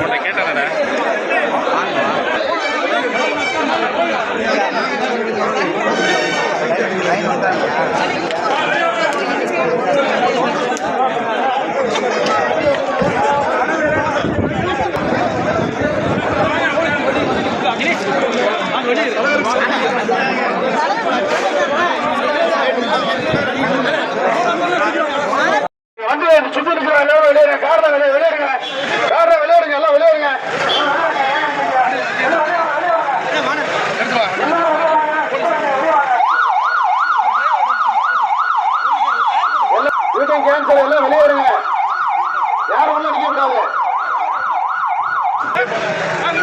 உன்னை கேட்டானடா சுத்தி இருக்கிற எல்லாரும் வெளியேறுங்க காரணம் வெளியே வெளியேறுங்க காரணம் வெளியேறுங்க எல்லாம் வெளியேறுங்க மீட்டிங் கேன்சல் எல்லாம் வெளியேறுங்க யாரும் உள்ள நிக்க கூடாது? அந்த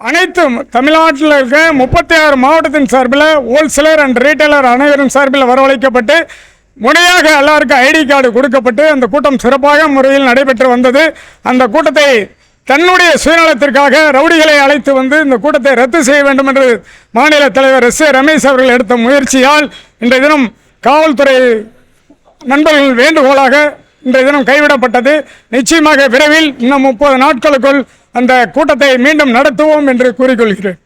அனைத்து தமிழ்நாட்டில் இருக்க முப்பத்தி ஆறு மாவட்டத்தின் சார்பில் ஹோல்சேலர் அண்ட் ரீட்டைலர் அனைவரும் சார்பில் வரவழைக்கப்பட்டு முறையாக எல்லாருக்கும் ஐடி கார்டு கொடுக்கப்பட்டு அந்த கூட்டம் சிறப்பாக முறையில் நடைபெற்று வந்தது. அந்த கூட்டத்தை தன்னுடைய சுயநலத்திற்காக ரவுடிகளை அழைத்து வந்து இந்த கூட்டத்தை ரத்து செய்ய வேண்டும் என்று மாநில தலைவர் எஸ் ஏ ரமேஷ் அவர்கள் எடுத்த முயற்சியால் இன்றைய தினம் காவல்துறை நண்பர்கள் வேண்டுகோளாக இன்றைய தினம் கைவிடப்பட்டது. நிச்சயமாக விரைவில் இன்னும் முப்பது நாட்களுக்குள் அந்த கூட்டத்தை மீண்டும் நடத்துவோம் என்று கூறிக்கொள்கிறேன்.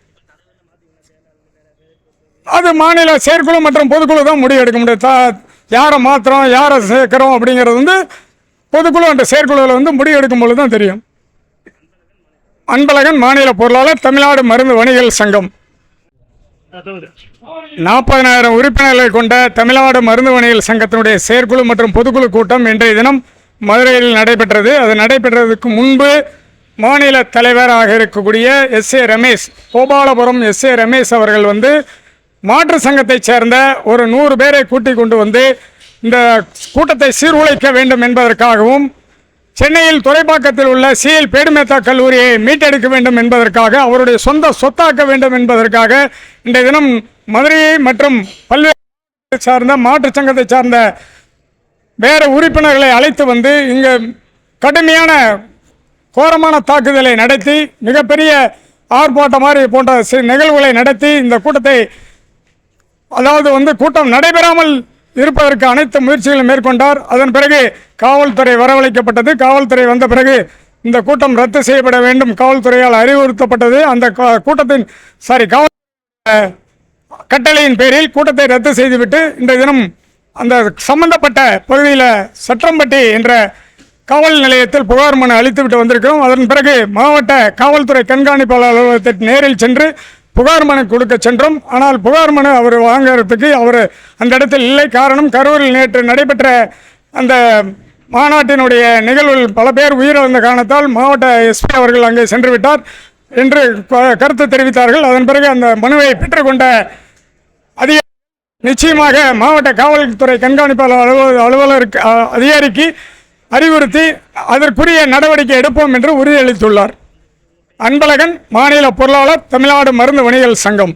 அது மாநில செயற்குழு மற்றும் பொதுக்குழு தான் முடிவு எடுக்க முடியும். தா- யாரை மாத்திரம் யாரை சேர்க்கிறோம் அப்படிங்கிறது வந்து பொதுக்குழு அந்த செயற்குழுவில் வந்து முடிவு பொழுது தான் தெரியும். அன்பழகன் மாநில பொருளாளர் தமிழ்நாடு மருந்து வணிகர் சங்கம். நாற்பதனாயிரம் உறுப்பினர்களை கொண்ட தமிழ்நாடு மருந்து வணிகர் சங்கத்தினுடைய செயற்குழு மற்றும் பொதுக்குழு கூட்டம் இன்றைய தினம் மதுரையில் நடைபெற்றது. அது நடைபெற்றதுக்கு முன்பு மாநில தலைவராக இருக்கக்கூடிய S A Ramesh Gopalapuram S A Ramesh அவர்கள் வந்து மாற்று சங்கத்தைச் சேர்ந்த ஒரு நூறு பேரை கூட்டிக் கொண்டு வந்து இந்த கூட்டத்தை சீர்குலைக்க வேண்டும் என்பதற்காகவும் சென்னையில் துறைப்பாக்கத்தில் உள்ள சிஎல் பேடுமேத்தா கல்லூரியை மீட்டெடுக்க வேண்டும் என்பதற்காக அவருடைய சொந்த சொத்தாக்க வேண்டும் என்பதற்காக இன்றைய தினம் மதுரையை மற்றும் பல்வேறு சார்ந்த மாற்றுச் சங்கத்தை சார்ந்த வேறு உறுப்பினர்களை அழைத்து வந்து இங்கு கடுமையான கோரமான தாக்குதலை நடத்தி மிகப்பெரிய ஆர்ப்பாட்டம் மாதிரி போன்ற சில நிகழ்வுகளை நடத்தி இந்த கூட்டத்தை அதாவது வந்து கூட்டம் நடைபெறாமல் இருப்பதற்கு அனைத்து முயற்சிகளும் மேற்கொண்டார். அதன் பிறகு காவல்துறை வரவழைக்கப்பட்டது. காவல்துறை வந்த பிறகு இந்த கூட்டம் ரத்து செய்யப்பட வேண்டும். காவல்துறையால் அறிவுறுத்தப்பட்டது. அந்த கா- கூட்டத்தின் சாரி காவல் கட்டளையின் பேரில் கூட்டத்தை ரத்து செய்துவிட்டு இந்த தினம் அந்த சம்பந்தப்பட்ட பகுதியில் சற்றம்பட்டி என்ற காவல் நிலையத்தில் புகார் மனு அளித்துவிட்டு வந்திருக்கிறோம். அதன் பிறகு மாவட்ட காவல்துறை கண்காணிப்பாளர் அலுவலகத்திற்கு நேரில் சென்று புகார் மனு கொடுக்க சென்றோம். ஆனால் புகார் மனு அவர் வாங்குறதுக்கு அவர் அந்த இடத்தில் இல்லை. காரணம் கரூரில் நேற்று நடைபெற்ற அந்த மாநாட்டினுடைய நிகழ்வில் பல பேர் உயிரிழந்த காரணத்தால் மாவட்ட எஸ்பி அவர்கள் அங்கே சென்று விட்டார் என்று கருத்து தெரிவித்தார்கள். அதன் பிறகு அந்த மனுவை பெற்றுக்கொண்ட அதிக நிச்சயமாக மாவட்ட காவல்துறை கண்காணிப்பாளர் அலுவலர் அலுவலருக்கு அதிகாரிக்கு அறிவுறுத்தி அதற்குரிய நடவடிக்கை எடுப்போம் என்று உறுதியளித்துள்ளார். அன்பழகன் மாநில பொருளாளர் தமிழ்நாடு மருந்து வணிகர் சங்கம்.